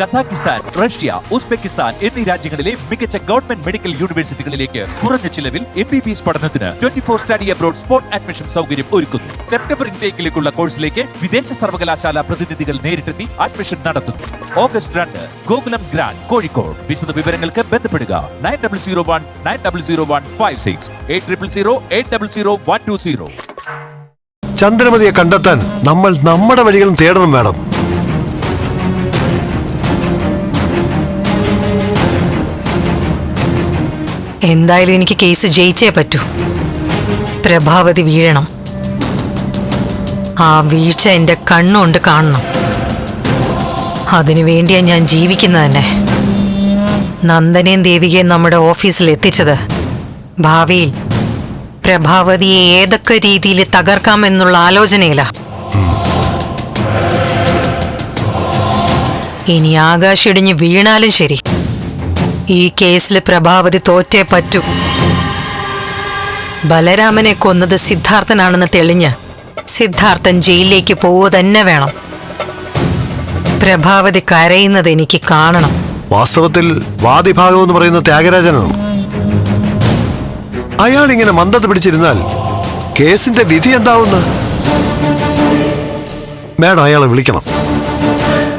Kazakhstan Russia Uzbekistan എന്നീ രാജ്യങ്ങളിലെ മികച്ച ഗവൺമെന്റ് മെഡിക്കൽ യൂണിവേഴ്സിറ്റികളിലേക്ക് കുറഞ്ഞ ചിലവിൽ എം ബി ബി എസ് പഠനത്തിന് twenty four study abroad spot admission സൗകര്യം ഒരുക്കുന്നു. സെപ്റ്റംബർ ഇന്ത്യയിലേക്കുള്ള കോഴ്സിലേക്ക് വിദേശ സർവകലാശാല പ്രതിനിധികൾ നേരിട്ടെത്തി അഡ്മിഷൻ നടത്തുന്നു. ഓഗസ്റ്റ് രണ്ട് ഗോകുലം ഗ്രാൻഡ് കോഴിക്കോട്. വിശദ വിവരങ്ങൾക്ക് ബന്ധപ്പെടുക. Nine double zero one nine double zero one five six eight triple zero eight double zero one two zero ചന്ദ്രമതിയെ കണ്ടെത്താൻ നമ്മൾ നമ്മുടെ വഴികളും തേടണം മാഡം. എന്തായാലും എനിക്ക് കേസ് ജയിച്ചേ പറ്റൂ. പ്രഭാവതി വീഴണം. ആ വീഴ്ച എന്റെ കണ്ണുകൊണ്ട് കാണണം. അതിനു വേണ്ടിയാ ഞാൻ ജീവിക്കുന്നത് തന്നെ. നന്ദനയും ദേവികയും നമ്മുടെ ഓഫീസിൽ എത്തിച്ചത്. ഭാവിയിൽ പ്രഭാവതിയെ ഏതൊക്കെ രീതിയിൽ തകർക്കാമെന്നുള്ള ആലോചനയിലാ. ഇനി ആകാശിടിഞ്ഞ് വീണാലും ശരി. ഈ കേസിൽ പ്രഭാവതി തോറ്റേ പറ്റൂ. ബലരാമനെ കൊന്നത് സിദ്ധാർത്ഥനാണെന്ന് തെളിഞ്ഞ് സിദ്ധാർത്ഥൻ ജയിലിലേക്ക് പോവുക തന്നെ വേണം. പ്രഭാവതി കരയുന്നത് എനിക്ക് കാണണം. വാസ്തവത്തിൽ വാദിഭാഗം എന്ന് പറയുന്ന ത്യാഗരാജനാണ്? അയാൾ ഇങ്ങനെ മന്ദത പിടിച്ചിരുന്നാൽ കേസിന്റെ വിധി എന്താവുന്ന? മാഡം അയാളെ വിളിക്കണം.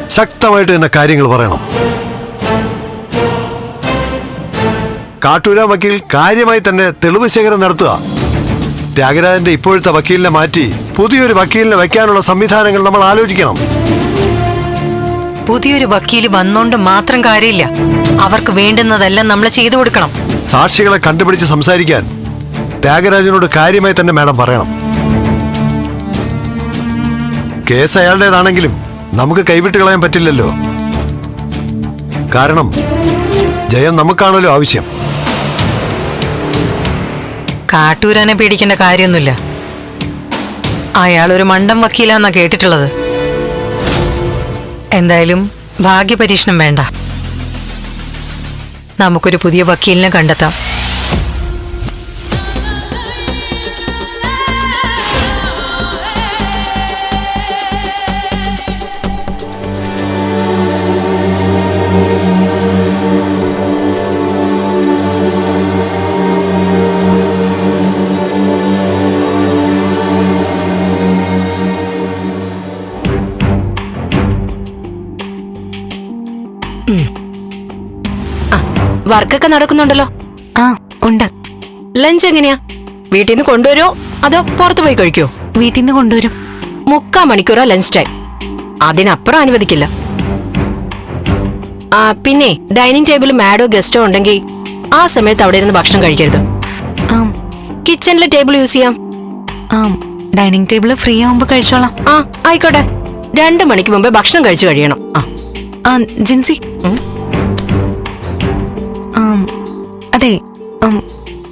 ശക്തമായിട്ട് തന്നെ കാര്യങ്ങൾ പറയണം. കാട്ടൂര വക്കീൽ കാര്യമായി തന്നെ തെളിവ് ശേഖരം നടത്തുക. ത്യാഗരാജന്റെ ഇപ്പോഴത്തെ വക്കീലിനെ മാറ്റി പുതിയൊരു വക്കീലിനെ വയ്ക്കാനുള്ള സംവിധാനങ്ങൾ നമ്മൾ ആലോചിക്കണം. പുതിയൊരു വക്കീൽ വന്നോണ്ട് മാത്രം കാര്യമില്ല. അവർക്ക് വേണ്ടുന്നതെല്ലാം നമ്മൾ ചെയ്തു കൊടുക്കണം. സാക്ഷികളെ കണ്ടുപിടിച്ച് സംസാരിക്കാൻ ത്യാഗരാജനോട് കാര്യമായി തന്നെ മാഡം പറയണം. കേസ് അയാളുടേതാണെങ്കിലും നമുക്ക് കൈവിട്ട് കളയാൻ പറ്റില്ലല്ലോ. കാരണം ജയം നമുക്കാണല്ലോ ആവശ്യം. കാട്ടൂരാനെ പേടിക്കേണ്ട കാര്യമൊന്നുമില്ല. അയാൾ ഒരു മണ്ടം വക്കീലാന്നാ കേട്ടിട്ടുള്ളത്. എന്തായാലും ഭാഗ്യപരീക്ഷണം വേണ്ട. നമുക്കൊരു പുതിയ വക്കീലിനെ കണ്ടെത്താം. വർക്കൊക്കെ നടക്കുന്നുണ്ടല്ലോ. ആ ഉണ്ട്. ലഞ്ച് എങ്ങനെയാ? വീട്ടിൽ നിന്ന് കൊണ്ടുവരുമോ അതോ പുറത്തു പോയി കഴിക്കോ വീട്ടിൽ നിന്ന് കൊണ്ടുവരും. മുക്കാ മണിക്കൂറാ ലഞ്ച് ടൈം. അതിനപ്പുറം അനുവദിക്കില്ല. ആ പിന്നെ ഡൈനിങ് ടേബിൾ മാഡോ ഗസ്റ്റോ ഉണ്ടെങ്കിൽ ആ സമയത്ത് അവിടെ ഇരുന്ന് ഭക്ഷണം കഴിക്കരുത്. ആ. കിച്ചണിലെ ടേബിൾ യൂസ് ചെയ്യാം. ആ. ഡൈനിങ് ടേബിൾ ഫ്രീ ആവുമ്പോൾ കഴിച്ചോളാം. ആ ആയിക്കോട്ടെ. രണ്ടു മണിക്ക് മുമ്പേ ഭക്ഷണം കഴിച്ചു കഴിയണം. ആ. ആ ജിൻസി.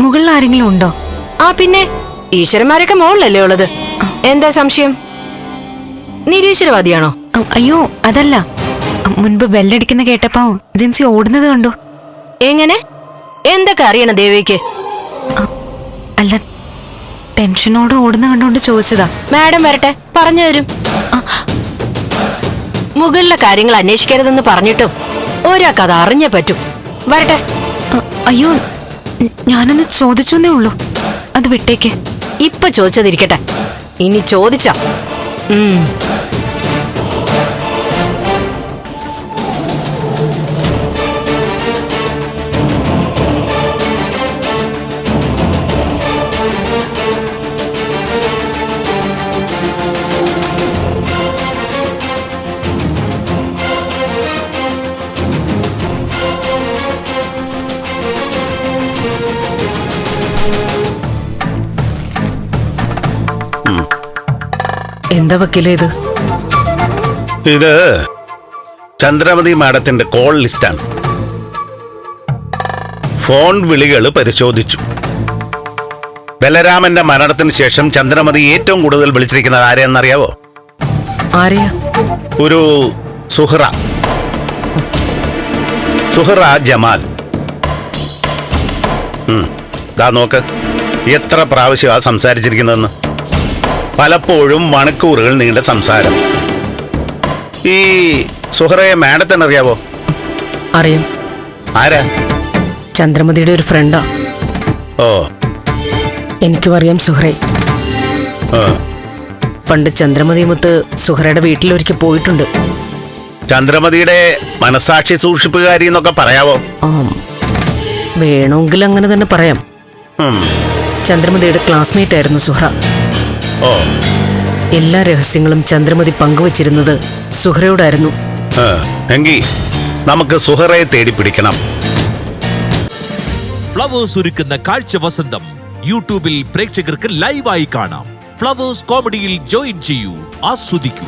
മുകളിൽ ആരെങ്കിലും ഉണ്ടോ? ആ പിന്നെ ഈശ്വരന്മാരൊക്കെ മുകളിലല്ലേ ഉള്ളത്? എന്താ സംശയം? നിരീശ്വരവാദിയാണോ? അയ്യോ അതല്ല. മുൻപ് ബെല്ലടിക്കുന്ന കേട്ടപ്പോ ജിൻസി ഓടുന്നത് കണ്ടു. എങ്ങനെ? എന്തൊക്കെ അറിയണം ദേവിക്ക്? അല്ല ടെൻഷനോട് ഓടുന്ന കണ്ടുകൊണ്ട് ചോദിച്ചതാ. മാഡം വരട്ടെ പറഞ്ഞു തരും. മുകളിലെ കാര്യങ്ങൾ അന്വേഷിക്കരുതെന്ന് പറഞ്ഞിട്ടും ഒരാൾക്ക് അത് അറിഞ്ഞേ പറ്റും. വരട്ടെ. അയ്യോ ഞാനൊന്ന് ചോദിച്ചെന്നേ ഉള്ളൂ. അത് വിട്ടേക്ക്. ഇപ്പൊ ചോദിച്ചതിരിക്കട്ടെ. ഇനി ചോദിച്ച. എന്താ വക്കീലേ ഇത്? ഇത് ചന്ദ്രമതി മാഡത്തിന്റെ കോൾ ലിസ്റ്റാണ്. ഫോൺ വിളികൾ പരിശോധിച്ചു. ബലരാമന്റെ മരണത്തിന് ശേഷം ചന്ദ്രമതി ഏറ്റവും കൂടുതൽ വിളിച്ചിരിക്കുന്നത് ആരെയെന്നറിയാവോ? ആരെയാ? ഒരു സുഹ്റ. സുഹ്റ ജമാൽ. ഉം, ദാ നോക്ക് എത്ര പ്രാവശ്യമാ സംസാരിച്ചിരിക്കുന്നതെന്ന്. പലപ്പോഴും മണിക്കൂറുകൾ നീണ്ട സംസാരം. ഈ സുഹറയെ മാഡത്തിന് അറിയാവോ? അറിയാം. ആരാ? ചന്ദ്രമതിയുടെ ഒരു ഫ്രണ്ടാ ഓ. എനിക്കും അറിയാം സുഹ്രയെ ആ. പണ്ട് ചന്ദ്രമതി മുത്ത് സുഹ്രയുടെ വീട്ടിലൊരിക്കൽ പോയിട്ടുണ്ട്. ചന്ദ്രമതിയുടെ മനസാക്ഷി സൂക്ഷിപ്പുകാരി എന്നൊക്കെ പറയാവോ. വേണമെങ്കിൽ അങ്ങനെ തന്നെ പറയാം. ചന്ദ്രമതിയുടെ ക്ലാസ്മേറ്റ് ആയിരുന്നു സുഹ്ര എല്ലാ രഹസ്യങ്ങളും ചന്ദ്രമതി പങ്കുവച്ചിരുന്നത് സുഹ്രയോടായിരുന്നു എങ്കിൽ എങ്കി നമുക്ക് സുഹറയെ തേടി പിടിക്കണം. ഫ്ലവേഴ്സ് ഒരുക്കുന്ന കാഴ്ച വസന്തം യൂട്യൂബിൽ പ്രേക്ഷകർക്ക് ലൈവായി കാണാം. ഫ്ലവേഴ്സ് കോമഡിയിൽ ജോയിൻ ചെയ്യൂ ആസ്വദിക്കൂ.